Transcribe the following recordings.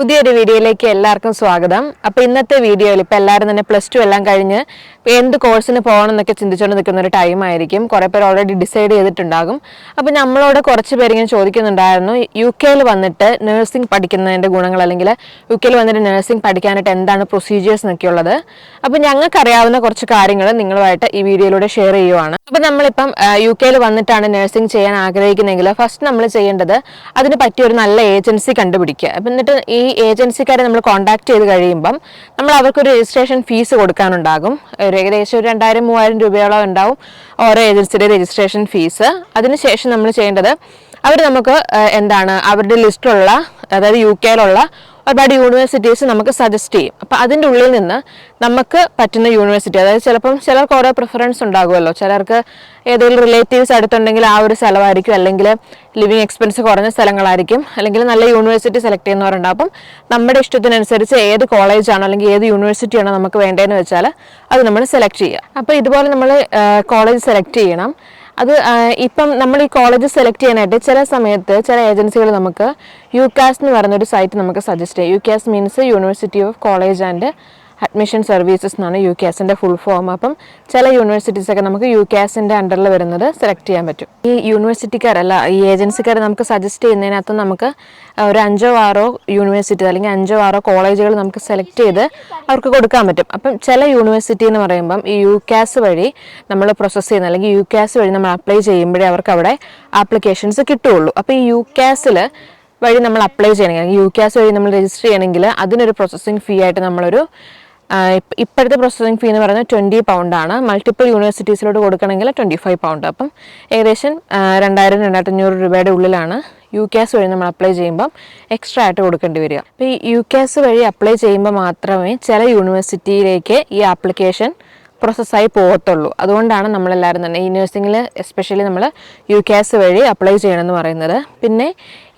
പുതിയൊരു വീഡിയോയിലേക്ക് എല്ലാവർക്കും സ്വാഗതം. അപ്പോൾ ഇന്നത്തെ വീഡിയോയിൽ ഇപ്പോൾ എല്ലാവരും തന്നെ പ്ലസ് ടു എല്ലാം കഴിഞ്ഞ് എന്ത് കോഴ്സിന് പോകണം എന്നൊക്കെ ചിന്തിച്ചുകൊണ്ട് നിൽക്കുന്ന ഒരു ടൈം ആയിരിക്കും. കുറേ പേർ ഓൾറെഡി ഡിസൈഡ് ചെയ്തിട്ടുണ്ടാകും. അപ്പോൾ നമ്മളോട് കുറച്ച് പേരിങ്ങനെ ചോദിക്കുന്നുണ്ടായിരുന്നു. യു കെയിൽ വന്നിട്ട് നഴ്സിംഗ് പഠിക്കുന്നതിന്റെ ഗുണങ്ങൾ അല്ലെങ്കിൽ യു കെയിൽ വന്നിട്ട് നഴ്സിംഗ് പഠിക്കാനായിട്ട് എന്താണ് പ്രൊസീജിയേഴ്സ് എന്നൊക്കെ ഉള്ളത് അപ്പോൾ ഞങ്ങൾക്ക് അറിയാവുന്ന കുറച്ച് കാര്യങ്ങൾ നിങ്ങളുമായിട്ട് ഈ വീഡിയോയിലൂടെ ഷെയർ ചെയ്യുവാണ്. അപ്പോൾ നമ്മളിപ്പം യു കെയിൽ വന്നിട്ടാണ് നഴ്സിംഗ് ചെയ്യാൻ ആഗ്രഹിക്കുന്നതെങ്കിൽ ഫസ്റ്റ് നമ്മൾ ചെയ്യേണ്ടത് അതിന് പറ്റിയ ഒരു നല്ല ഏജൻസി കണ്ടുപിടിക്കുക. അപ്പം എന്നിട്ട് ഈ ഏജൻസിക്കാരെ നമ്മൾ കോൺടാക്ട് ചെയ്ത് കഴിയുമ്പം നമ്മൾ അവർക്കൊരു രജിസ്ട്രേഷൻ ഫീസ് കൊടുക്കാനുണ്ടാകും. ഒരു ഏകദേശം ഒരു രണ്ടായിരം മൂവായിരം രൂപയോളം ഉണ്ടാവും ഓരോ ഏജൻസിയുടെ രജിസ്ട്രേഷൻ ഫീസ് അതിനുശേഷം നമ്മൾ ചെയ്യേണ്ടത് അവർ നമുക്ക് എന്താണ് അവരുടെ ലിസ്റ്റിലുള്ള അതായത് യു കെയിലുള്ള ഒരുപാട് യൂണിവേഴ്സിറ്റീസ് നമുക്ക് സജസ്റ്റ് ചെയ്യും. അപ്പോൾ അതിന്റെ ഉള്ളിൽ നിന്ന് നമുക്ക് പറ്റുന്ന യൂണിവേഴ്സിറ്റി അതായത് ചിലപ്പം ചിലർക്ക് ഓരോ പ്രിഫറൻസ് ഉണ്ടാകുമല്ലോ. ചിലർക്ക് ഏതെങ്കിലും റിലേറ്റീവ്സ് അടുത്തുണ്ടെങ്കിൽ ആ ഒരു സ്ഥലമായിരിക്കും. അല്ലെങ്കിൽ ലിവിങ് എക്സ്പെൻസ് കുറഞ്ഞ സ്ഥലങ്ങളായിരിക്കും. അല്ലെങ്കിൽ നല്ല യൂണിവേഴ്സിറ്റി സെലക്ട് ചെയ്യുന്നവരുണ്ടാകും അപ്പം നമ്മുടെ ഇഷ്ടത്തിനനുസരിച്ച് ഏത് കോളേജാണോ അല്ലെങ്കിൽ ഏത് യൂണിവേഴ്സിറ്റിയാണോ നമുക്ക് വേണ്ടതെന്ന് വെച്ചാൽ അത് നമ്മൾ സെലക്ട് ചെയ്യുക. അപ്പോൾ ഇതുപോലെ നമ്മൾ കോളേജ് സെലക്ട് ചെയ്യണം. അത് ഇപ്പം നമ്മൾ ഈ കോളേജ് സെലക്ട് ചെയ്യാനായിട്ട് ചില സമയത്ത് ചില ഏജൻസികൾ നമുക്ക് യു കാസ് എന്ന് പറയുന്ന ഒരു സൈറ്റ് നമുക്ക് സജസ്റ്റ് ചെയ്യും. U CAS means university of college and admission services എന്നാണ് യു കെ എസിന്റെ ഫുൾ ഫോം അപ്പം ചില യൂണിവേഴ്സിറ്റീസൊക്കെ നമുക്ക് യു കെ എസിന്റെ അണ്ടറിൽ വരുന്നത് സെലക്ട് ചെയ്യാൻ പറ്റും. ഈ യൂണിവേഴ്സിറ്റിക്കാരല്ല ഈ ഏജൻസിക്കാർ നമുക്ക് സജസ്റ്റ് ചെയ്യുന്നതിനകത്ത് നമുക്ക് ഒരു അഞ്ചോ ആറോ യൂണിവേഴ്സിറ്റി അല്ലെങ്കിൽ അഞ്ചോ ആറോ കോളേജുകൾ നമുക്ക് സെലക്ട് ചെയ്ത് അവർക്ക് കൊടുക്കാൻ പറ്റും. അപ്പം ചില യൂണിവേഴ്സിറ്റി എന്ന് പറയുമ്പം ഈ യു കാസ് വഴി നമ്മൾ പ്രോസസ്സ് ചെയ്യുന്ന അല്ലെങ്കിൽ യു കാസ് വഴി നമ്മൾ അപ്ലൈ ചെയ്യുമ്പോഴേ അവർക്ക് അവിടെ ആപ്ലിക്കേഷൻസ് കിട്ടുകയുള്ളൂ. അപ്പോൾ ഈ യു കാസിൽ വഴി നമ്മൾ അപ്ലൈ ചെയ്യണമെങ്കിൽ യു കാസ് വഴി നമ്മൾ രജിസ്റ്റർ ചെയ്യണമെങ്കിൽ അതിനൊരു പ്രോസസ്സിങ് ഫീ ആയിട്ട് നമ്മളൊരു ഇപ്പോഴത്തെ പ്രോസസ്സിംഗ് ഫീ എന്ന് പറയുന്നത് ട്വന്റി പൗണ്ടാണ് മൾട്ടിപ്പിൾ യൂണിവേഴ്സിറ്റീസിലോട്ട് കൊടുക്കണമെങ്കിൽ ട്വന്റി ഫൈവ് പൗണ്ട് അപ്പം ഏകദേശം രണ്ടായിരം രണ്ടായിരത്തഞ്ഞൂറ് രൂപയുടെ ഉള്ളിലാണ് യു കാസ് വഴി നമ്മൾ അപ്ലൈ ചെയ്യുമ്പം എക്സ്ട്രാ ആയിട്ട് കൊടുക്കേണ്ടി വരിക. അപ്പോൾ ഈ യു കാസ് വഴി അപ്ലൈ ചെയ്യുമ്പോൾ മാത്രമേ ചില യൂണിവേഴ്സിറ്റിയിലേക്ക് ഈ ആപ്ലിക്കേഷൻ പ്രോസസ്സായി പോകത്തുള്ളൂ. അതുകൊണ്ടാണ് നമ്മളെല്ലാവരും തന്നെ ഈ നഴ്സിംഗിൽ എസ്പെഷ്യലി നമ്മൾ യു കാസ് വഴി അപ്ലൈ ചെയ്യണമെന്ന് പറയുന്നത്. പിന്നെ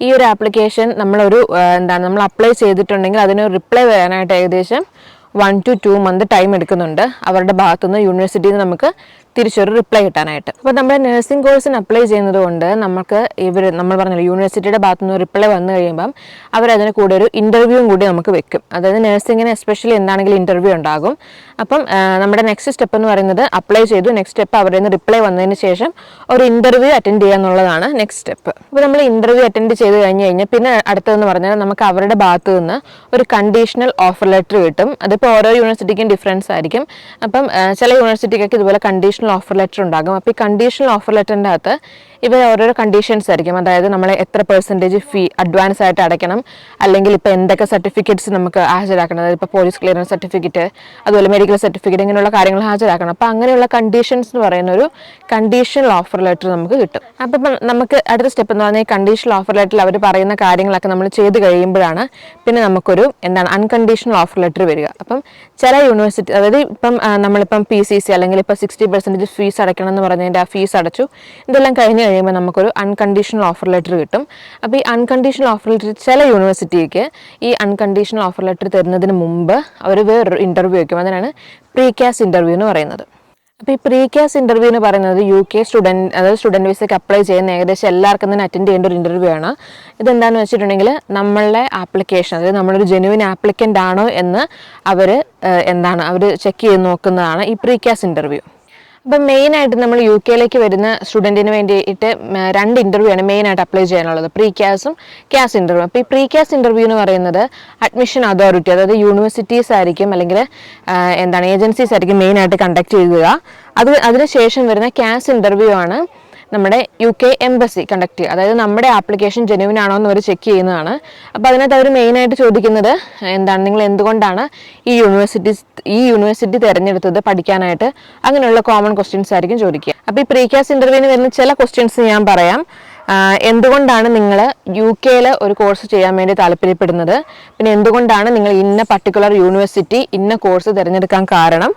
ഈ ഒരു ആപ്ലിക്കേഷൻ നമ്മളൊരു എന്താണ് നമ്മൾ അപ്ലൈ ചെയ്തിട്ടുണ്ടെങ്കിൽ അതിന് റിപ്ലൈ വരാനായിട്ട് ഏകദേശം one two two month time എടുക്കുന്നുണ്ട്. അവരുടെ ഭാഗത്തുനിന്ന് യൂണിവേഴ്സിറ്റിയിൽ നിന്ന് നമുക്ക് തിരിച്ചൊരു റിപ്ലൈ കിട്ടാനായിട്ട്. അപ്പോൾ നമ്മൾ നഴ്സിംഗ് കോഴ്സിന് അപ്ലൈ ചെയ്യുന്നത് കൊണ്ട് നമുക്ക് ഇവർ നമ്മൾ പറഞ്ഞല്ലോ യൂണിവേഴ്സിറ്റിയുടെ ഭാഗത്തു നിന്ന് റിപ്ലൈ വന്നു കഴിയുമ്പം അവരതിന് കൂടെ ഒരു ഇന്റർവ്യൂവും കൂടി നമുക്ക് വെക്കും. അതായത് നഴ്സിംഗിന് എസ്പെഷ്യലി എന്താണെങ്കിലും ഇന്റർവ്യൂ ഉണ്ടാകും. അപ്പം നമ്മുടെ നെക്സ്റ്റ് സ്റ്റെപ്പ് എന്ന് പറയുന്നത് അപ്ലൈ ചെയ്തു. നെക്സ്റ്റ് സ്റ്റെപ്പ് അവരുടെ നിന്ന് റിപ്ലൈ വന്നതിന് ശേഷം ഒരു ഇന്റർവ്യൂ അറ്റൻഡ് ചെയ്യുക എന്നുള്ളതാണ് നെക്സ്റ്റ് സ്റ്റെപ്പ് അപ്പോൾ നമ്മൾ ഇന്റർവ്യൂ അറ്റൻഡ് ചെയ്ത് കഴിഞ്ഞ് കഴിഞ്ഞാൽ പിന്നെ അടുത്തതെന്ന് പറഞ്ഞാൽ നമുക്ക് അവരുടെ ഭാഗത്തു നിന്ന് ഒരു കണ്ടീഷണൽ ഓഫർ ലെറ്റർ കിട്ടും. അതിപ്പോൾ ഓരോ യൂണിവേഴ്സിറ്റിക്കും ഡിഫറൻസ് ആയിരിക്കും. അപ്പം ചില യൂണിവേഴ്സിറ്റിക്കൊക്കെ ഇതുപോലെ കണ്ടീഷണൽ ഓഫർ ലെറ്റർ ഉണ്ടാകും. അപ്പോൾ ഈ കണ്ടീഷണൽ ഓഫർ ലെറ്ററിന്റെ അകത്ത് ഇവർ ഓരോരോ കണ്ടീഷൻസ് ആയിരിക്കും. അതായത് നമ്മൾ എത്ര പെർസെന്റേജ് ഫീ അഡ്വാൻസ് ആയിട്ട് അടയ്ക്കണം. അല്ലെങ്കിൽ ഇപ്പോൾ എന്തൊക്കെ സർട്ടിഫിക്കറ്റ്സ് നമുക്ക് ഹാജരാക്കണം. അതായത് ഇപ്പോൾ പോലീസ് ക്ലിയറൻസ് സർട്ടിഫിക്കറ്റ് അതുപോലെ മെഡിക്കൽ സർട്ടിഫിക്കറ്റ് ഇങ്ങനെയുള്ള കാര്യങ്ങൾ ഹാജരാക്കണം. അപ്പോൾ അങ്ങനെയുള്ള കണ്ടീഷൻസ് എന്ന് പറയുന്ന ഒരു കണ്ടീഷണൽ ഓഫർ ലെറ്റർ നമുക്ക് കിട്ടും. അപ്പോൾ ഇപ്പം നമുക്ക് അടുത്ത സ്റ്റെപ്പ് എന്ന് പറഞ്ഞാൽ ഈ കണ്ടീഷണൽ ഓഫർ ലെറ്ററിൽ അവർ പറയുന്ന കാര്യങ്ങളൊക്കെ നമ്മൾ ചെയ്ത് കഴിയുമ്പോഴാണ് പിന്നെ നമുക്കൊരു എന്താണ് അൺകണ്ടീഷണൽ ഓഫർ ലെറ്റർ വരിക. അപ്പം ചില യൂണിവേഴ്സിറ്റി അതായത് ഇപ്പം നമ്മളിപ്പം പി സി സി അല്ലെങ്കിൽ ഇപ്പോൾ സിക്സ്റ്റി പെർസെന്റേജ് ഫീസ് അടയ്ക്കണം എന്ന് പറഞ്ഞതിന്റെ ആ ഫീസ് അടച്ചു. ഇതെല്ലാം കഴിഞ്ഞ് കഴിയുമ്പോൾ നമുക്കൊരു അൺകണ്ടീഷണൽ ഓഫർ ലെറ്റർ കിട്ടും. അപ്പോൾ ഈ അൺകണ്ടീഷണൽ ഓഫർ ലെറ്റർ ചില യൂണിവേഴ്സിറ്റിക്ക് ഈ അൺകണ്ടീഷണൽ ഓഫർ ലെറ്റർ തരുന്നതിന് മുമ്പ് അവർ വേറൊരു ഇന്റർവ്യൂ വയ്ക്കും അതിനാണ് പ്രീ ക്യാസ് ഇന്റർവ്യൂ എന്ന് പറയുന്നത്. അപ്പോൾ ഈ പ്രീ ക്യാസ് ഇന്റർവ്യൂ എന്ന് പറയുന്നത് യു കെ സ്റ്റുഡന്റ് അതായത് സ്റ്റുഡന്റ് വിസയ്ക്ക് അപ്ലൈ ചെയ്യുന്ന ഏകദേശം എല്ലാവർക്കും തന്നെ അറ്റൻഡ് ചെയ്യേണ്ട ഒരു ഇന്റർവ്യൂ ആണ്. ഇതെന്താണെന്ന് വെച്ചിട്ടുണ്ടെങ്കിൽ നമ്മളുടെ ആപ്ലിക്കേഷൻ അതായത് നമ്മളൊരു ജെനുവിൻ ആപ്ലിക്കന്റ് ആണോ എന്ന് അവർ എന്താണ് അവർ ചെക്ക് ചെയ്ത് നോക്കുന്നതാണ് ഈ പ്രീ ക്യാസ് ഇന്റർവ്യൂ അപ്പം മെയിനായിട്ട് നമ്മൾ യു കെയിലേക്ക് വരുന്ന സ്റ്റുഡന്റിന് വേണ്ടിയിട്ട് രണ്ട് ഇന്റർവ്യൂ ആണ് മെയിനായിട്ട് അപ്ലൈ ചെയ്യാനുള്ളത്. പ്രീ ക്യാസും ക്യാസ് ഇന്റർവ്യൂ അപ്പോൾ ഈ പ്രീ ക്യാസ് ഇന്റർവ്യൂ എന്ന് പറയുന്നത് അഡ്മിഷൻ അതോറിറ്റി അതായത് യൂണിവേഴ്സിറ്റീസ് ആയിരിക്കും അല്ലെങ്കിൽ എന്താണ് ഏജൻസീസ് ആയിരിക്കും മെയിനായിട്ട് കണ്ടക്ട് ചെയ്യുക. അത് അതിനുശേഷം വരുന്ന ക്യാസ് ഇന്റർവ്യൂ ആണ് നമ്മുടെ യു കെ എംബസി കണ്ടക്ട് ചെയ്യുക. അതായത് നമ്മുടെ ആപ്ലിക്കേഷൻ ജെനുവിൻ ആണോ എന്ന് അവർ ചെക്ക് ചെയ്യുന്നതാണ്. അപ്പോൾ അതിനകത്ത് അവർ മെയിനായിട്ട് ചോദിക്കുന്നത് എന്താണ്? നിങ്ങൾ എന്തുകൊണ്ടാണ് ഈ യൂണിവേഴ്സിറ്റി ഈ യൂണിവേഴ്സിറ്റി തിരഞ്ഞെടുത്തത് പഠിക്കാനായിട്ട്? അങ്ങനെയുള്ള കോമൺ ക്വസ്റ്റ്യൻസ് ആയിരിക്കും ചോദിക്കുക. അപ്പോൾ ഈ പ്രീ ക്യാസ് ഇന്റർവ്യൂവിന് വരുന്ന ചില ക്വസ്റ്റ്യൻസ് ഞാൻ പറയാം. എന്തുകൊണ്ടാണ് നിങ്ങൾ യു കെയിൽ ഒരു കോഴ്സ് ചെയ്യാൻ വേണ്ടി താല്പര്യപ്പെടുന്നത്? പിന്നെ എന്തുകൊണ്ടാണ് നിങ്ങൾ ഇന്ന പർട്ടിക്കുലർ യൂണിവേഴ്സിറ്റി ഇന്ന കോഴ്സ് തിരഞ്ഞെടുക്കാൻ കാരണം?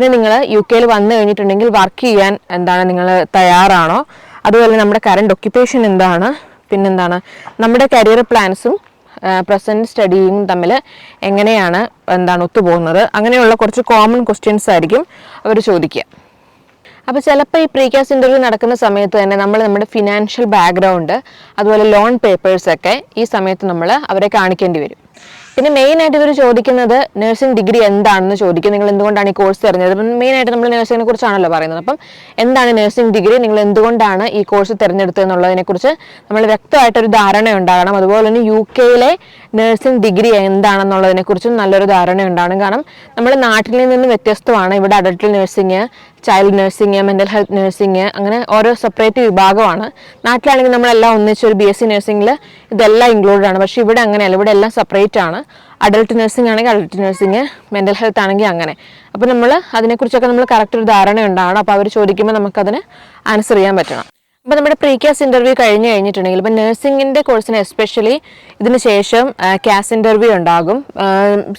പിന്നെ നിങ്ങൾ യു കെയിൽ വന്നു കഴിഞ്ഞിട്ടുണ്ടെങ്കിൽ വർക്ക് ചെയ്യാൻ എന്താണ് നിങ്ങൾ തയ്യാറാണോ? അതുപോലെ നമ്മുടെ കറണ്ട് ഒക്യുപ്പേഷൻ എന്താണ്? പിന്നെന്താണ്? നമ്മുടെ കരിയർ പ്ലാൻസും പ്രസന്റ് സ്റ്റഡിയും തമ്മിൽ എങ്ങനെയാണ് എന്താണ് ഒത്തുപോകുന്നത്? അങ്ങനെയുള്ള കുറച്ച് കോമൺ ക്വസ്റ്റ്യൻസ് ആയിരിക്കും അവർ ചോദിക്കുക. അപ്പോൾ ചിലപ്പോൾ ഈ പ്രീകാസ്റ്റ് ഇന്റർവ്യൂ നടക്കുന്ന സമയത്ത് തന്നെ നമ്മൾ നമ്മുടെ ഫിനാൻഷ്യൽ ബാക്ക്ഗ്രൗണ്ട് അതുപോലെ ലോൺ പേപ്പേഴ്സൊക്കെ ഈ സമയത്ത് നമ്മൾ അവരെ കാണിക്കേണ്ടി വരും. പിന്നെ മെയിൻ ആയിട്ട് ഇവർ ചോദിക്കുന്നത് നഴ്സിംഗ് ഡിഗ്രി എന്താണെന്ന് ചോദിക്കും. നിങ്ങൾ എന്തുകൊണ്ടാണ് ഈ കോഴ്സ് തിരഞ്ഞെടുത്തത്? മെയിൻ ആയിട്ട് നമ്മൾ നഴ്സിംഗിനെ കുറിച്ചാണല്ലോ പറയുന്നത്. അപ്പം എന്താണ് നഴ്സിംഗ് ഡിഗ്രി നിങ്ങൾ എന്തുകൊണ്ടാണ് ഈ കോഴ്സ് തിരഞ്ഞെടുത്തത് എന്നുള്ളതിനെ കുറിച്ച് നമ്മൾ വ്യക്തമായിട്ടൊരു ധാരണ ഉണ്ടാകണം. അതുപോലെ തന്നെ യു കെയിലെ നഴ്സിംഗ് ഡിഗ്രി എന്താണെന്നുള്ളതിനെ കുറിച്ചും നല്ലൊരു ധാരണ ഉണ്ടാകണം. കാരണം നമ്മൾ നാട്ടിൽ നിന്ന് വ്യത്യസ്തമാണ്. ഇവിടെ adult nursing child nursing mental health nursing അങ്ങനെ ഓരോ സെപ്പറേറ്റ് വിഭാഗമാണ്. നാട്ടിലാണെങ്കിൽ നമ്മളെല്ലാം ഒന്നിച്ച് ഒരു ബി എസ് സി നഴ്സിംഗിൽ ഇതെല്ലാം ഇൻക്ലൂഡഡ് ആണ്. പക്ഷേ ഇവിടെ അങ്ങനെയല്ല. ഇവിടെ എല്ലാം സെപ്പറേറ്റ് ആണ്. അഡൾട്ട് നഴ്സിംഗ് ആണെങ്കിൽ അഡൾട്ട് നഴ്സിംഗ് മെന്റൽ ഹെൽത്ത് ആണെങ്കിൽ അങ്ങനെ. അപ്പോൾ നമ്മൾ അതിനെക്കുറിച്ചൊക്കെ നമ്മൾ കറക്റ്റ് ഒരു ധാരണ ഉണ്ടാവണം അപ്പോൾ അവർ ചോദിക്കുമ്പോൾ നമുക്കതിന് ആൻസർ ചെയ്യാൻ പറ്റണം. അപ്പോൾ നമ്മുടെ പ്രീ ക്യാസ് ഇന്റർവ്യൂ കഴിഞ്ഞ് കഴിഞ്ഞിട്ടുണ്ടെങ്കിൽ ഇപ്പം നഴ്സിംഗിന്റെ കോഴ്സിന് എസ്പെഷ്യലി ഇതിന് ശേഷം ക്യാസ് ഇന്റർവ്യൂ ഉണ്ടാകും.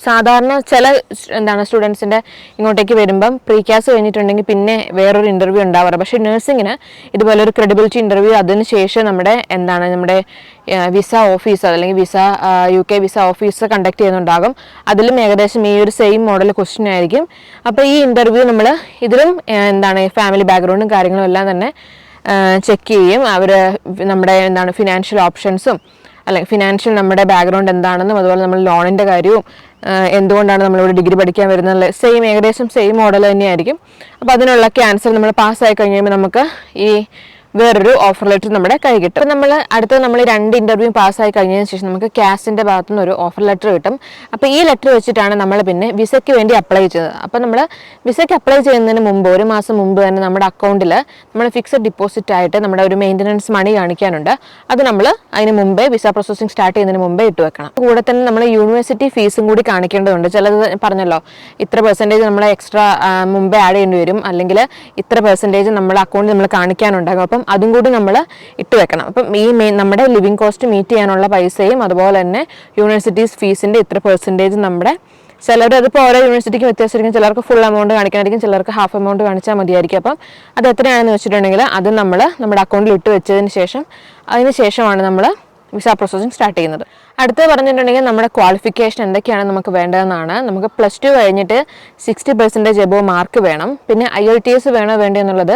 സാധാരണ ചില എന്താണ് സ്റ്റുഡൻസിന്റെ ഇങ്ങോട്ടേക്ക് വരുമ്പം പ്രീ ക്യാസ് കഴിഞ്ഞിട്ടുണ്ടെങ്കിൽ പിന്നെ വേറൊരു ഇന്റർവ്യൂ ഉണ്ടാവാറ്. പക്ഷേ നഴ്സിംഗിന് ഇതുപോലെ ഒരു ക്രെഡിബിലിറ്റി ഇന്റർവ്യൂ അതിന് ശേഷം നമ്മുടെ എന്താണ് നമ്മുടെ വിസ ഓഫീസ് അല്ലെങ്കിൽ visa U K visa office conduct ചെയ്യുന്നുണ്ടാകും. അതിലും ഏകദേശം ഈ ഒരു സെയിം മോഡൽ ക്വസ്റ്റ്യൻ ആയിരിക്കും. അപ്പോൾ ഈ ഇന്റർവ്യൂ നമ്മൾ ഇതിലും എന്താണ് ഫാമിലി ബാക്ക്ഗ്രൗണ്ടും കാര്യങ്ങളും എല്ലാം തന്നെ ചെക്ക് ചെയ്യും അവർ നമ്മുടെ എന്താണ് ഫിനാൻഷ്യൽ ഓപ്ഷൻസും അല്ലെങ്കിൽ ഫിനാൻഷ്യൽ നമ്മുടെ ബാക്ക്ഗ്രൗണ്ട് എന്താണെന്നും അതുപോലെ നമ്മൾ ലോണിന്റെ കാര്യവും എന്തുകൊണ്ടാണ് നമ്മളിവിടെ ഡിഗ്രി പഠിക്കാൻ വരുന്നത് സെയിം ഏകദേശം സെയിം മോഡൽ തന്നെയായിരിക്കും. അപ്പോൾ അതിനുള്ള ക്യാൻസർ നമ്മൾ പാസ്സായി കഴിയുമ്പോൾ നമുക്ക് ഈ വേറൊരു ഓഫർ ലെറ്റർ നമ്മുടെ കൈ കിട്ടും. അപ്പോൾ നമ്മൾ അടുത്ത നമ്മൾ രണ്ട് ഇന്റർവ്യൂ പാസ്സായി കഴിഞ്ഞതിന് ശേഷം നമുക്ക് ക്യാസിന്റെ ഭാഗത്തു നിന്ന് ഒരു ഓഫർ ലെറ്റർ കിട്ടും. അപ്പോൾ ഈ ലെറ്റർ വെച്ചിട്ടാണ് നമ്മൾ പിന്നെ വിസയ്ക്ക് വേണ്ടി അപ്ലൈ ചെയ്തത്. അപ്പോൾ നമ്മൾ വിസയ്ക്ക് അപ്ലൈ ചെയ്യുന്നതിന് മുമ്പ് ഒരു മാസം മുമ്പ് തന്നെ നമ്മുടെ അക്കൗണ്ടിൽ നമ്മൾ ഫിക്സഡ് ഡിപ്പോസിറ്റ് ആയിട്ട് നമ്മുടെ ഒരു മെയിന്റനൻസ് മണി കാണിക്കാനുണ്ട്. അത് നമ്മൾ അതിന് മുമ്പേ വിസ പ്രോസസ്സിംഗ് സ്റ്റാർട്ട് ചെയ്യുന്നതിന് മുമ്പേ ഇട്ട് വെക്കണം. കൂടെ തന്നെ നമ്മൾ യൂണിവേഴ്സിറ്റി ഫീസും കൂടി കാണിക്കേണ്ടതുണ്ട്. ചിലത് പറഞ്ഞല്ലോ ഇത്ര പെർസെന്റേജ് നമ്മൾ എക്സ്ട്രാ മുമ്പേ ആഡ് ചെയ്യേണ്ടി വരും. അല്ലെങ്കിൽ ഇത്ര പെർസെന്റേജ് നമ്മുടെ അക്കൗണ്ടിൽ നമ്മൾ കാണിക്കാനുണ്ടാകും. അപ്പം അതും കൂടി നമ്മൾ ഇട്ട് വെക്കണം. അപ്പം ഈ നമ്മുടെ ലിവിങ് കോസ്റ്റ് മീറ്റ് ചെയ്യാനുള്ള പൈസയും അതുപോലെ തന്നെ യൂണിവേഴ്സിറ്റീസ് ഫീസിന്റെ ഇത്ര പെർസെന്റേജ് നമ്മുടെ ചിലർ അതിപ്പോൾ ഓരോ യൂണിവേഴ്സിറ്റിക്ക് വ്യത്യാസമായിരിക്കും. ചിലർക്ക് ഫുൾ എമൗണ്ട് കാണിക്കാനായിരിക്കും ചിലർക്ക് ഹാഫ് എമൗണ്ട് കാണിച്ചാൽ മതിയായിരിക്കും. അപ്പം അത് എത്രയാണെന്ന് വെച്ചിട്ടുണ്ടെങ്കിൽ അത് നമ്മൾ നമ്മുടെ അക്കൗണ്ടിൽ ഇട്ട് വെച്ചതിന് ശേഷം അതിന് ശേഷമാണ് നമ്മൾ വിസ പ്രോസസ്സിംഗ് സ്റ്റാർട്ട് ചെയ്യുന്നത്. അടുത്തത് പറഞ്ഞിട്ടുണ്ടെങ്കിൽ നമ്മുടെ ക്വാളിഫിക്കേഷൻ എന്തൊക്കെയാണ് നമുക്ക് വേണ്ടതെന്നാണ്. നമുക്ക് പ്ലസ് ടു കഴിഞ്ഞിട്ട് സിക്സ്റ്റി പെർസെന്റേജ് എബോ മാർക്ക് വേണം. പിന്നെ ഐ എൽ ടി എസ് വേണോ വേണ്ടോ എന്നുള്ളത്.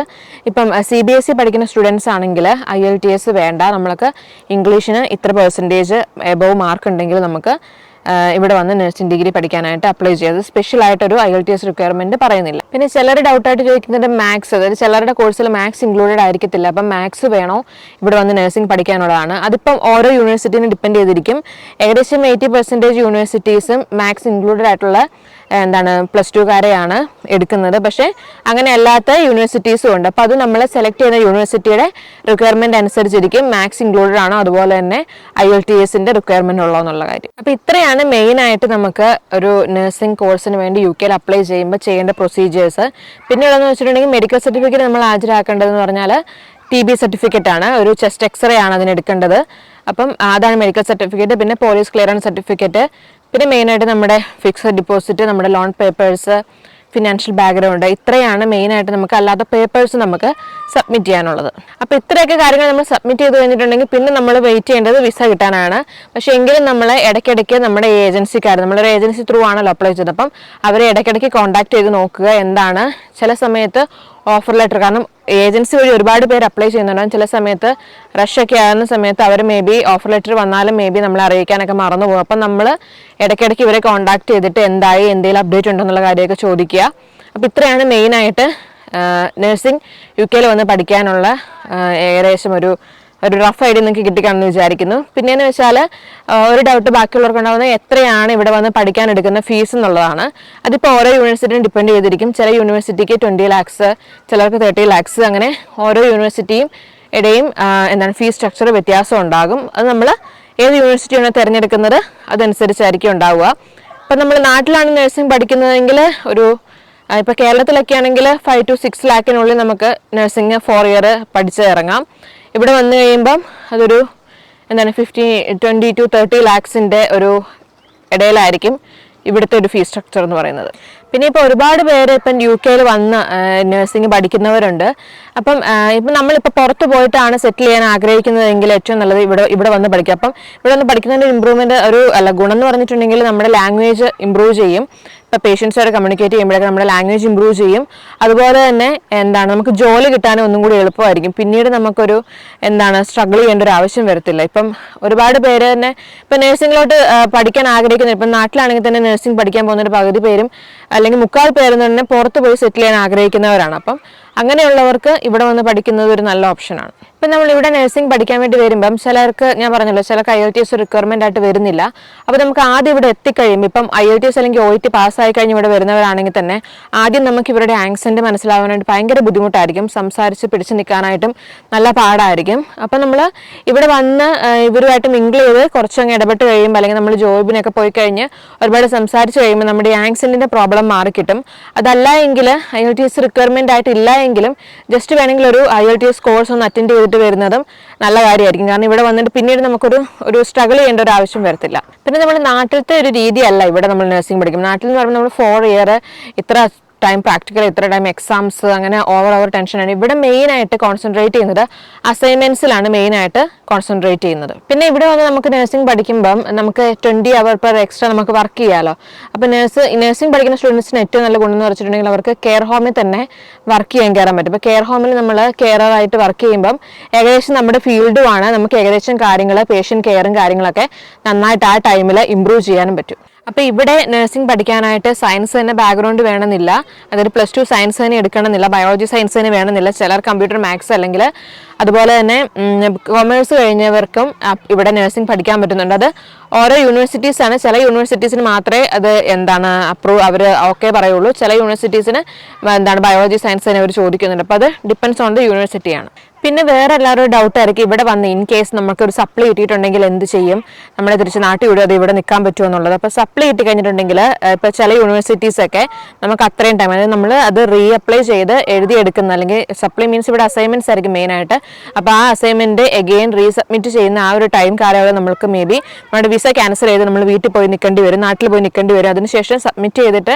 ഇപ്പം സി ബി എസ് ഇ പഠിക്കുന്ന സ്റ്റുഡൻസ് ആണെങ്കിൽ ഐ എൽ ടി എസ് വേണ്ട. നമ്മൾക്ക് ഇംഗ്ലീഷിന് ഇത്ര പെർസെന്റേജ് എബോ മാർക്ക് ഉണ്ടെങ്കിൽ നമുക്ക് ഇവിടെ വന്ന് നഴ്സിംഗ് ഡിഗ്രി പഠിക്കാനായിട്ട് അപ്ലൈ ചെയ്തത്. സ്പെഷ്യൽ ആയിട്ടൊരു I L T S requirement പറയുന്നില്ല. പിന്നെ ചിലർ ഡൗട്ടായിട്ട് ചോദിക്കുന്നത് മാത്സ് അതായത് ചിലരുടെ കോഴ്സിൽ മാത്സ് ഇൻക്ലൂഡഡ് ആയിരിക്കത്തില്ല. അപ്പം മാത്സ് വേണോ? ഇവിടെ വന്ന് നഴ്സിംഗ് പഠിക്കാനുള്ളതാണ്. അതിപ്പം ഓരോ യൂണിവേഴ്സിറ്റിനെ ഡിപ്പെൻഡ് ചെയ്തിരിക്കും. ഏകദേശം എയ്റ്റി പെർസെന്റേജ് യൂണിവേഴ്സിറ്റീസും മാത്സ് ഇൻക്ലൂഡഡ് ആയിട്ടുള്ള എന്താണ് പ്ലസ് ടുക്കാരെയാണ് എടുക്കുന്നത്. പക്ഷേ അങ്ങനെ അല്ലാത്ത യൂണിവേഴ്സിറ്റീസും ഉണ്ട്. അപ്പോൾ അത് നമ്മൾ സെലക്ട് ചെയ്യുന്ന യൂണിവേഴ്സിറ്റിയുടെ റിക്വയർമെന്റ് അനുസരിച്ചിരിക്കും. മാത്സ് ഇൻക്ലൂഡഡ് ആണോ. അതുപോലെ തന്നെ ഐ എൽ ടി എസിന്റെ റിക്വയർമെന്റ് ഉള്ളോ എന്നുള്ള കാര്യം. അപ്പോൾ ഇത്രയാണ് മെയിനായിട്ട് നമുക്ക് ഒരു നഴ്സിംഗ് കോഴ്സിന് വേണ്ടി യു കെയിൽ അപ്ലൈ ചെയ്യുമ്പോൾ ചെയ്യേണ്ട പ്രൊസീജിയേഴ്സ് പിന്നെ ഉള്ളതെന്ന് വെച്ചിട്ടുണ്ടെങ്കിൽ മെഡിക്കൽ സർട്ടിഫിക്കറ്റ് നമ്മൾ ഹാജരാക്കേണ്ടതെന്ന് പറഞ്ഞാൽ ടി ബി സർട്ടിഫിക്കറ്റ് ആണ്. ഒരു ചെസ്റ്റ് എക്സ്റേ ആണ് അതിന് എടുക്കേണ്ടത് അപ്പം അതാണ് മെഡിക്കൽ സർട്ടിഫിക്കറ്റ് പിന്നെ പോലീസ് ക്ലിയറൻസ് സർട്ടിഫിക്കറ്റ് പിന്നെ മെയിനായിട്ട് നമ്മുടെ ഫിക്സഡ് ഡിപ്പോസിറ്റ് നമ്മുടെ ലോൺ പേപ്പേഴ്സ് ഫിനാൻഷ്യൽ ബാക്ക്ഗ്രൗണ്ട് ഇത്രയാണ് മെയിനായിട്ട് നമുക്ക് അല്ലാത്ത പേപ്പേഴ്സ് നമുക്ക് സബ്മിറ്റ് ചെയ്യാനുള്ളത്. അപ്പോൾ ഇത്രയൊക്കെ കാര്യങ്ങൾ നമ്മൾ സബ്മിറ്റ് ചെയ്ത് കഴിഞ്ഞിട്ടുണ്ടെങ്കിൽ പിന്നെ നമ്മൾ വെയിറ്റ് ചെയ്യേണ്ടത് വിസ കിട്ടാനാണ്. പക്ഷേ എങ്കിലും നമ്മൾ ഇടയ്ക്കിടയ്ക്ക് നമ്മുടെ ഏജൻസിക്കാർ നമ്മളൊരു ഏജൻസി ത്രൂ ആണല്ലോ അപ്ലൈ ചെയ്തത്. അപ്പം അവരെ ഇടയ്ക്കിടയ്ക്ക് കോൺടാക്ട് ചെയ്ത് നോക്കുക എന്താണ് ചില സമയത്ത് ഓഫർ ലെറ്റർ കാരണം ഏജൻസി വഴി ഒരുപാട് പേര് അപ്ലൈ ചെയ്യുന്നുണ്ടാകും ചില സമയത്ത് റഷ് ഒക്കെ ആകുന്ന സമയത്ത് അവർ മേ ബി ഓഫർ ലെറ്റർ വന്നാലും മേ ബി നമ്മളെ അറിയിക്കാനൊക്കെ മറന്നു പോകും. അപ്പം നമ്മൾ ഇടയ്ക്കിടയ്ക്ക് ഇവരെ കോൺടാക്ട് ചെയ്തിട്ട് എന്തായി എന്തെങ്കിലും അപ്ഡേറ്റ് ഉണ്ടോ എന്നുള്ള കാര്യമൊക്കെ ചോദിക്കുക. അപ്പോൾ ഇത്രയാണ് മെയിനായിട്ട് നഴ്സിംഗ് യു കെയിൽ വന്ന് പഠിക്കാനുള്ള ഏകദേശം ഒരു ഒരു റഫ് ഐഡിയ നിങ്ങൾക്ക് കിട്ടിക്കാണെന്ന് വിചാരിക്കുന്നു. പിന്നെയെന്ന് വെച്ചാൽ ഒരു ഡൗട്ട് ബാക്കിയുള്ളവർക്ക് ഉണ്ടാകുന്നത് എത്രയാണ് ഇവിടെ വന്ന് പഠിക്കാൻ എടുക്കുന്ന ഫീസ് എന്നുള്ളതാണ്. അതിപ്പോൾ ഓരോ യൂണിവേഴ്സിറ്റിയും ഡിപ്പെൻഡ് ചെയ്തിരിക്കും. ചില യൂണിവേഴ്സിറ്റിക്ക് ട്വന്റി ലാക്സ് ചിലർക്ക് തേർട്ടി ലാക്സ് അങ്ങനെ ഓരോ യൂണിവേഴ്സിറ്റിയും ഇടയും എന്താണ് ഫീസ് സ്ട്രക്ചർ വ്യത്യാസം ഉണ്ടാകും. അത് നമ്മൾ ഏത് യൂണിവേഴ്സിറ്റിയാണ് തിരഞ്ഞെടുക്കുന്നത് അതനുസരിച്ചായിരിക്കും ഉണ്ടാവുക. ഇപ്പം നമ്മൾ നാട്ടിലാണ് നഴ്സിംഗ് പഠിക്കുന്നതെങ്കിൽ ഒരു ഇപ്പോൾ ഇപ്പൊ കേരളത്തിലൊക്കെ ആണെങ്കിൽ ഫൈവ് ടു സിക്സ് ലാക്കിനുള്ളിൽ നമുക്ക് നഴ്സിംഗ് ഫോർ ഇയർ പഠിച്ച് ഇറങ്ങാം. ഇവിടെ വന്നു കഴിയുമ്പം അതൊരു എന്താണ് ഫിഫ്റ്റി ട്വന്റി ടു തേർട്ടി ലാക്സിന്റെ ഒരു ഇടയിലായിരിക്കും ഇവിടുത്തെ ഒരു ഫീസ് സ്ട്രക്ചർ എന്ന് പറയുന്നത്. പിന്നെ ഇപ്പോൾ ഒരുപാട് പേര് ഇപ്പം യു കെയിൽ വന്ന് നഴ്സിംഗ് പഠിക്കുന്നവരുണ്ട്. അപ്പം ഇപ്പം നമ്മളിപ്പോൾ പുറത്ത് പോയിട്ടാണ് സെറ്റിൽ ചെയ്യാൻ ആഗ്രഹിക്കുന്നതെങ്കിൽ ഏറ്റവും നല്ലത് ഇവിടെ ഇവിടെ വന്ന് പഠിക്കുക. അപ്പം ഇവിടെ വന്ന് പഠിക്കുന്നതിന്റെ ഇമ്പ്രൂവ്മെന്റ് ഒരു അല്ല ഗുണം എന്ന് പറഞ്ഞിട്ടുണ്ടെങ്കിൽ നമ്മുടെ ലാംഗ്വേജ് ഇമ്പ്രൂവ് ചെയ്യും. ഇപ്പോൾ പേഷ്യൻസുമായിട്ട് കമ്മ്യൂണിക്കേറ്റ് ചെയ്യുമ്പോഴൊക്കെ നമ്മുടെ ലാംഗ്വേജ് ഇമ്പ്രൂവ് ചെയ്യും. അതുപോലെ തന്നെ എന്താണ് നമുക്ക് ജോലി കിട്ടാനും ഒന്നും കൂടി എളുപ്പമായിരിക്കും. പിന്നീട് നമുക്കൊരു എന്താണ് സ്ട്രഗിൾ ചെയ്യേണ്ട ഒരു ആവശ്യം വരത്തില്ല. ഇപ്പം ഒരുപാട് പേര് തന്നെ ഇപ്പം നഴ്സിംഗിലോട്ട് പഠിക്കാൻ ആഗ്രഹിക്കുന്ന ഇപ്പം നാട്ടിലാണെങ്കിൽ തന്നെ നഴ്സിംഗ് പഠിക്കാൻ പോകുന്നൊരു പകുതി പേരും അല്ലെങ്കിൽ മുക്കാൽ പേരെന്ന് തന്നെ പുറത്ത് പോയി സെറ്റിൽ ചെയ്യാൻ ആഗ്രഹിക്കുന്നവരാണ്. അപ്പം അങ്ങനെയുള്ളവർക്ക് ഇവിടെ വന്ന് പഠിക്കുന്നത് ഒരു നല്ല ഓപ്ഷനാണ് ഇപ്പം നമ്മൾ ഇവിടെ നഴ്സിംഗ് പഠിക്കാൻ വേണ്ടി വരുമ്പം ചിലർക്ക് ഞാൻ പറഞ്ഞല്ലോ ചില I O T S requirement ആയിട്ട് വരുന്നില്ല. അപ്പോൾ നമുക്ക് ആദ്യം ഇവിടെ എത്തിക്കഴിയുമ്പോൾ ഇപ്പം ഐ ഒ ടി എസ് അല്ലെങ്കിൽ ഒ ടി പാസ്സായി കഴിഞ്ഞ് ഇവിടെ വരുന്നവരാണെങ്കിൽ തന്നെ ആദ്യം നമുക്ക് ഇവരുടെ ആക്സെന്റ് മനസ്സിലാവാനായിട്ട് ഭയങ്കര ബുദ്ധിമുട്ടായിരിക്കും. സംസാരിച്ച് പിടിച്ച് നിൽക്കാനായിട്ടും നല്ല പാടായിരിക്കും. അപ്പം നമ്മൾ ഇവിടെ വന്ന് ഇവരുമായിട്ട് മിങ്കിൾ ചെയ്ത് കുറച്ചങ്ങ് ഇടപെട്ട് കഴിയുമ്പോൾ അല്ലെങ്കിൽ നമ്മൾ ജോബിനൊക്കെ പോയി കഴിഞ്ഞ് ഒരുപാട് സംസാരിച്ച് കഴിയുമ്പോൾ നമ്മുടെ ആക്സെന്റിന്റെ പ്രോബ്ലം മാറിക്കിട്ടും. അതല്ല എങ്കിൽ I O T S requirement ആയിട്ട് ഇല്ല എങ്കിലും ജസ്റ്റ് വേണമെങ്കിൽ ഒരു I L T S course ഒന്ന് അറ്റൻഡ് ചെയ്തിട്ട് വരുന്നതും നല്ല കാര്യമായിരിക്കും. കാരണം ഇവിടെ വന്നിട്ട് പിന്നീട് നമുക്കൊരു ഒരു സ്ട്രഗിൾ ചെയ്യേണ്ട ഒരു ആവശ്യം വരത്തില്ല. പിന്നെ നമ്മൾ നാട്ടിലത്തെ ഒരു രീതിയല്ല ഇവിടെ നമ്മൾ നഴ്സിംഗ് പഠിക്കും നാട്ടിൽ എന്ന് പറയുമ്പോൾ നമ്മൾ ഫോർ ഇയർ ഇത്ര ടൈം പ്രാക്ടിക്കൽ ഇത്ര ടൈം എക്സാംസ് അങ്ങനെ ഓവർ ഓവർ ടെൻഷനാണ് ഇവിടെ മെയിനായിട്ട് കോൺസെൻട്രേറ്റ് ചെയ്യുന്നത് അസൈൻമെന്റ്സിലാണ് മെയിനായിട്ട് കോൺസെൻട്രേറ്റ് ചെയ്യുന്നത്. പിന്നെ ഇവിടെ വന്ന് നമുക്ക് നഴ്സിംഗ് പഠിക്കുമ്പം നമുക്ക് ട്വന്റി അവർ പെർ എക്സ്ട്രാ നമുക്ക് വർക്ക് ചെയ്യാമല്ലോ അപ്പോൾ നഴ്സ് നഴ്സിംഗ് പഠിക്കുന്ന സ്റ്റുഡൻസിന് ഏറ്റവും നല്ല ഗുണം എന്ന് വെച്ചിട്ടുണ്ടെങ്കിൽ അവർക്ക് കെയർ ഹോമിൽ തന്നെ വർക്ക് ചെയ്യാൻ കയറാൻ പറ്റും. ഇപ്പോൾ കെയർ ഹോമിൽ നമ്മൾ കെയറായിട്ട് വർക്ക് ചെയ്യുമ്പം ഏകദേശം നമ്മുടെ ഫീൽഡുമാണ് നമുക്ക് ഏകദേശം കാര്യങ്ങൾ പേഷ്യന്റ് കെയറും കാര്യങ്ങളൊക്കെ നന്നായിട്ട് ആ ടൈമിൽ ഇമ്പ്രൂവ് ചെയ്യാനും പറ്റും. അപ്പോൾ ഇവിടെ നഴ്സിംഗ് പഠിക്കാനായിട്ട് സയൻസ് തന്നെ ബാക്ക്ഗ്രൗണ്ട് വേണമെന്നില്ല. അതായത് പ്ലസ് ടു സയൻസ് തന്നെ എടുക്കണമെന്നില്ല. ബയോളജി സയൻസ് തന്നെ വേണമെന്നില്ല. ചിലർ കമ്പ്യൂട്ടർ മാത്സ് അല്ലെങ്കിൽ അതുപോലെ തന്നെ കൊമേഴ്സ് കഴിഞ്ഞവർക്കും ഇവിടെ നഴ്സിംഗ് പഠിക്കാൻ പറ്റുന്നുണ്ട്. അത് ഓരോ യൂണിവേഴ്സിറ്റീസാണ് ചില യൂണിവേഴ്സിറ്റീസിന് മാത്രമേ അത് എന്താണ് അപ്രൂവ് അവർ ഓക്കെ പറയുള്ളൂ. ചില യൂണിവേഴ്സിറ്റീസിന് എന്താണ് ബയോളജി സയൻസ് തന്നെ അവർ ചോദിക്കുന്നുണ്ട്. അപ്പോൾ അത് ഡിപ്പെൻസ് ഓൺ ദ യൂണിവേഴ്സിറ്റിയാണ് പിന്നെ വേറെ എല്ലാവരും ഡൗട്ട് ആയിരിക്കും. ഇവിടെ വന്ന് ഇൻ കേസ് നമുക്ക് ഒരു സപ്ലൈ കിട്ടിയിട്ടുണ്ടെങ്കിൽ എന്ത് ചെയ്യും? നമ്മളെ തിരിച്ച് നാട്ടിൽ വിടുക അത് ഇവിടെ നിൽക്കാൻ പറ്റുമോ എന്നുള്ളത്. അപ്പോൾ സപ്ലൈ കിട്ടി കഴിഞ്ഞിട്ടുണ്ടെങ്കിൽ ഇപ്പോൾ ചില യൂണിവേഴ്സിറ്റീസൊക്കെ നമുക്ക് അത്രയും ടൈം അതായത് നമ്മൾ അത് റീ അപ്ലൈ ചെയ്ത് എഴുതിയെടുക്കുന്ന അല്ലെങ്കിൽ സപ്ലൈ മീൻസ് ഇവിടെ അസൈൻമെന്റ്സ് ആയിരിക്കും മെയിൻ ആയിട്ട്. അപ്പോൾ ആ അസൈൻമെന്റ് എഗെയിൻ റീസബ്മിറ്റ് ചെയ്യുന്ന ആ ഒരു ടൈം കാലയളവ് നമ്മൾക്ക് മേ ബി നമ്മുടെ വിസ ക്യാൻസൽ ചെയ്ത് നമ്മൾ വീട്ടിൽ പോയി നിൽക്കേണ്ടി വരും നാട്ടിൽ പോയി നിൽക്കേണ്ടി വരും. അതിനുശേഷം സബ്മിറ്റ് ചെയ്തിട്ട്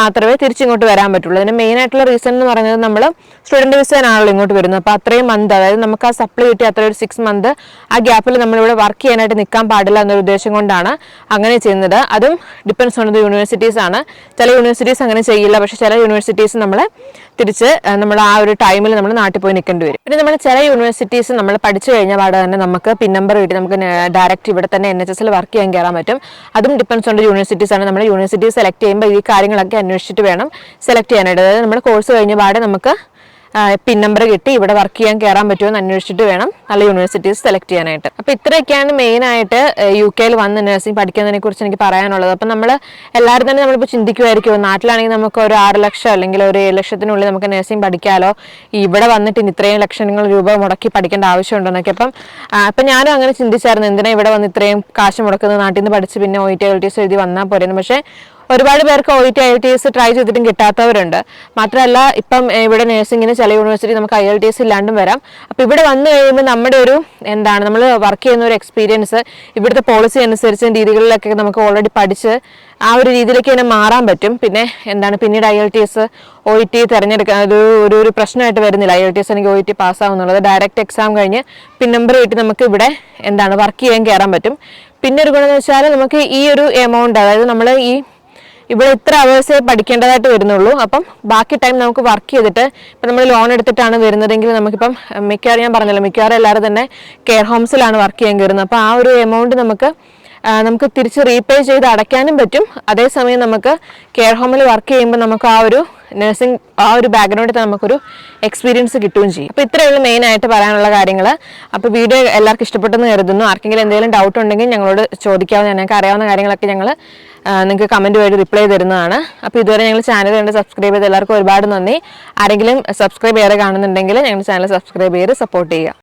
മാത്രമേ തിരിച്ചിങ്ങോട്ട് വരാൻ പറ്റുള്ളൂ. അതിന് മെയിൻ ആയിട്ടുള്ള റീസൺ എന്ന് പറയുന്നത് നമ്മൾ സ്റ്റുഡന്റ് വിസയിലാണല്ലോ ഇങ്ങോട്ട് വരുന്നത്. അപ്പോൾ അത്രയും മന്ത് അതായത് നമുക്ക് ആ സപ്ലൈ കിട്ടി അത്ര ഒരു സിക്സ് മന്ത് ആ ഗ്യാപ്പിൽ നമ്മളിവിടെ വർക്ക് ചെയ്യാനായിട്ട് നിൽക്കാൻ പാടില്ല എന്നൊരു ഉദ്ദേശം കൊണ്ടാണ് അങ്ങനെ ചെയ്യുന്നത്. അതും ഡിപ്പെൻസ് ഓൺ ദ യൂണിവേഴ്സിറ്റീസ് ആണ്. ചില യൂണിവേഴ്സിറ്റീസ് അങ്ങനെ ചെയ്യില്ല. പക്ഷെ ചില യൂണിവേഴ്സിറ്റീസ് നമ്മളെ തിരിച്ച് നമ്മൾ ആ ഒരു ടൈമിൽ നമ്മൾ നാട്ടിൽ പോയി നിൽക്കേണ്ടി വരും. പിന്നെ നമ്മൾ ചില യൂണിവേഴ്സിറ്റീസ് നമ്മൾ പഠിച്ചു കഴിഞ്ഞ പാടെ തന്നെ നമുക്ക് പിൻ നമ്പർ കിട്ടി. നമുക്ക് ഡയറക്റ്റ് ഇവിടെ തന്നെ എൻ എച്ച് എസിൽ വർക്ക് ചെയ്യാൻ കയറാൻ പറ്റും. അതും ഡിപ്പെൻസ് ദ യൂണിവേഴ്സിറ്റീസ് ആണ്. നമ്മൾ യൂണിവേഴ്സിറ്റി സെലക്ട് ചെയ്യുമ്പോൾ ഈ കാര്യങ്ങളൊക്കെ അന്വേഷിച്ചിട്ട് വേണം സെലക്ട് ചെയ്യാനായിട്ട്. അതായത് നമ്മുടെ കോഴ്സ് കഴിഞ്ഞ പാടെ നമുക്ക് പിൻ നമ്പർ കിട്ടി. ഇവിടെ വർക്ക് ചെയ്യാൻ കയറാൻ പറ്റുമോ എന്ന് അന്വേഷിച്ചിട്ട് വേണം നല്ല യൂണിവേഴ്സിറ്റീസ് സെലക്ട് ചെയ്യാനായിട്ട്. അപ്പോൾ ഇത്രയൊക്കെയാണ് മെയിനായിട്ട് യു കെയിൽ വന്ന് നഴ്സിംഗ് പഠിക്കുന്നതിനെ കുറിച്ച് എനിക്ക് പറയാനുള്ളത്. അപ്പം നമ്മൾ എല്ലാവരും തന്നെ നമ്മളിപ്പോൾ ചിന്തിക്കുമായിരിക്കും നാട്ടിലാണെങ്കിൽ നമുക്ക് ഒരു ആറ് ലക്ഷം അല്ലെങ്കിൽ ഒരു ഏഴ് ലക്ഷത്തിനുള്ളിൽ നമുക്ക് നഴ്സിംഗ് പഠിക്കാമല്ലോ ഇവിടെ വന്നിട്ട് ഇനി ഇത്രയും ലക്ഷങ്ങൾ രൂപ മുടക്കി പഠിക്കേണ്ട ആവശ്യമുണ്ടെന്നൊക്കെ അപ്പം അപ്പം ഞാനും അങ്ങനെ ചിന്തിച്ചായിരുന്നു. എന്തിനാണ് ഇവിടെ വന്ന് ഇത്രയും കാശ് മുടക്കുന്നത്? നാട്ടിൽ നിന്ന് പഠിച്ച് പിന്നെ ഒ ടി എൽ ടി എഴുതി വന്നാൽ പോരെന്ന്. പക്ഷേ ഒരുപാട് പേർക്ക് O T I T S try ചെയ്തിട്ടും കിട്ടാത്തവരുണ്ട്. മാത്രമല്ല ഇപ്പം ഇവിടെ നഴ്സിംഗിന് ചില യൂണിവേഴ്സിറ്റി നമുക്ക് ഐ എൽ ടി എസ് ഇല്ലാണ്ടും വരാം. അപ്പോൾ ഇവിടെ വന്നു കഴിയുമ്പോൾ നമ്മുടെ ഒരു എന്താണ് നമ്മൾ വർക്ക് ചെയ്യുന്ന ഒരു എക്സ്പീരിയൻസ് ഇവിടുത്തെ പോളിസി അനുസരിച്ച് രീതികളിലൊക്കെ നമുക്ക് ഓൾറെഡി പഠിച്ച് ആ ഒരു രീതിയിലേക്ക് തന്നെ മാറാൻ പറ്റും. പിന്നെ എന്താണ് പിന്നീട് I L T S O E T തിരഞ്ഞെടുക്കാൻ ഒരു ഒരു ഒരു പ്രശ്നമായിട്ട് വരുന്നില്ല. ഐ എൽ ടി എസ് എനിക്ക് ഒ ഇ ടി പാസ്സാവുന്നുള്ളത്. ഡയറക്റ്റ് എക്സാം കഴിഞ്ഞ് പിൻ നമ്പർ കിട്ടി നമുക്ക് ഇവിടെ എന്താണ് വർക്ക് ചെയ്യാൻ കയറാൻ പറ്റും. പിന്നെ ഒരു ഗുണമെന്ന് വെച്ചാൽ നമുക്ക് ഈ ഒരു എമൗണ്ട് അതായത് നമ്മൾ ഈ ഇവിടെ ഇത്ര അവേഴ്സേ പഠിക്കേണ്ടതായിട്ട് വരുന്നുള്ളൂ. അപ്പം ബാക്കി ടൈം നമുക്ക് വർക്ക് ചെയ്തിട്ട് ഇപ്പം നമ്മൾ ലോൺ എടുത്തിട്ടാണ് വരുന്നതെങ്കിൽ നമുക്കിപ്പം മിക്കവാറും ഞാൻ പറഞ്ഞല്ലോ മിക്കവാറും എല്ലാവരും തന്നെ കെയർ ഹോംസിലാണ് വർക്ക് ചെയ്യാൻ കയറുന്നത്. അപ്പോൾ ആ ഒരു എമൗണ്ട് നമുക്ക് നമുക്ക് തിരിച്ച് റീപേ ചെയ്ത് അടയ്ക്കാനും പറ്റും. അതേസമയം നമുക്ക് കെയർ ഹോമിൽ വർക്ക് ചെയ്യുമ്പോൾ നമുക്ക് ആ ഒരു നഴ്സിംഗ് ആ ഒരു ബാക്ക്ഗ്രൗണ്ടിൽ തന്നെ നമുക്കൊരു എക്സ്പീരിയൻസ് കിട്ടുകയും ചെയ്യും. അപ്പോൾ ഇത്രയേ ഉള്ളൂ മെയിനായിട്ട് പറയാനുള്ള കാര്യങ്ങൾ. അപ്പോൾ വീഡിയോ എല്ലാവർക്കും ഇഷ്ടപ്പെട്ടെന്ന് കരുതുന്നു. ആർക്കെങ്കിലും എന്തെങ്കിലും ഡൗട്ട് ഉണ്ടെങ്കിൽ ഞങ്ങളോട് ചോദിക്കാവുന്ന ഞങ്ങൾക്ക് അറിയാവുന്ന കാര്യങ്ങളൊക്കെ ഞങ്ങൾ നിങ്ങൾക്ക് കമന്റ് വഴി റിപ്ലൈ തരുന്നതാണ്. അപ്പോൾ ഇതുവരെ ഞങ്ങൾ ചാനൽ കണ്ട് സബ്സ്ക്രൈബ് ചെയ്ത് എല്ലാവർക്കും ഒരുപാട് നന്ദി. ആരെങ്കിലും സബ്സ്ക്രൈബ് ചെയ്യാതെ കാണുന്നുണ്ടെങ്കിൽ ഞങ്ങളുടെ ചാനൽ സബ്സ്ക്രൈബ് ചെയ്ത് സപ്പോർട്ട് ചെയ്യുക.